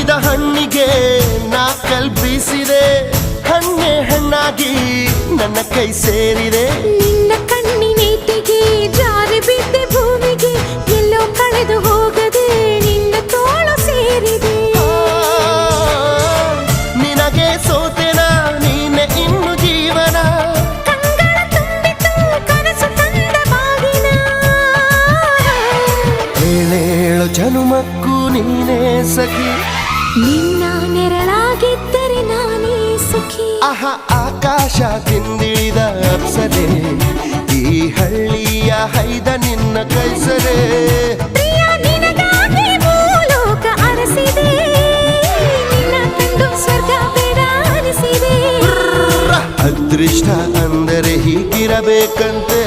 ಹರಿದ ಹಣ್ಣಿಗೆ ನಾ ಕಲ್ಪಿಸಿದೆ. ಹಣ್ಣೆ ಹಣ್ಣಾಗಿ ನನ್ನ ಕೈ ಸೇರಿದೆ. ನಿನ್ನ ಕಣ್ಣಿನೇಟಿಗೆ ಜಾರಿ ಬಿದ್ದೆ ಭೂಮಿಗೆ ಎಲ್ಲೋ ಕಳೆದು ಹೋಗದೆ ನಿನ್ನ ತೋಳ ಸೇರಿದೆ. ನಿನಗೆ ಸೋತೆನ ನೀನೆ ಇನ್ನು ಜೀವನ? ಕಂಗಳ ತುಂಬಿತು ಕನಸು ತಂದ ಬಾಗಿನ. ಏಳೇಳು ಜನುಮಕ್ಕೂ ನೀನೇ ಸಖಿ. ನಿನ್ನ ನೆರಳಾಗಿದ್ದರೆ ನಾನೇ ಸುಖಿ. ಆಹ ಆಕಾಶ ತಿಂದಿಳಿದ ಅಪ್ಸರೆ. ಈ ಹಳ್ಳಿಯ ಹೈದ ನಿನ್ನ ಕೈಸರೆ ಅದೃಷ್ಟ ಅಂದರೆ ಹೀಗಿರಬೇಕಂತೆ.